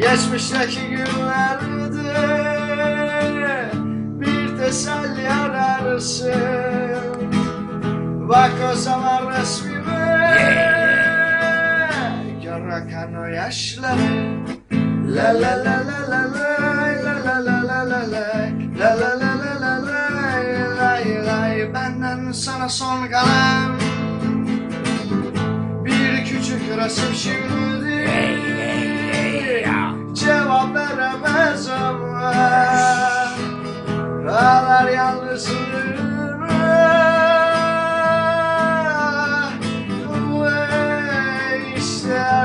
Geçmişteki günlerde bir teselli ararsın Bak o zaman resmime Gör akan o yaşları La la la la la la la la la la lay, la la la la la lay, lay lay Benden sana son kalan Bir küçük resim şimdi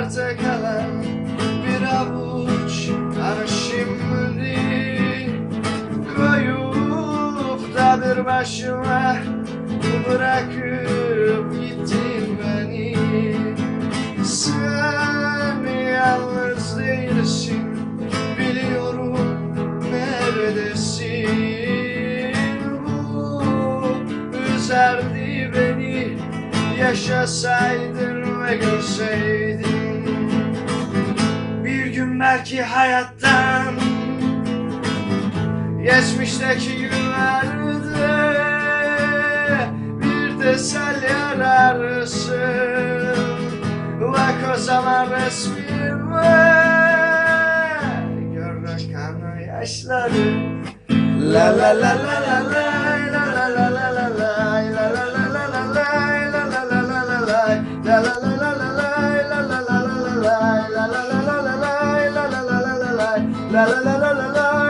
Artık kalan bir avuç Ara şimdi Koyup da bir başıma Bırakıp gittin beni Sen yalnız değilsin Biliyorum neredesin üzerdi beni Yaşasaydın ve görseydin. Bir gün belki hayattan Geçmişteki günlerde Bir teselli ararsın Bak o zaman resmime Gör akan o yaşları. La la la la la la la la la la la.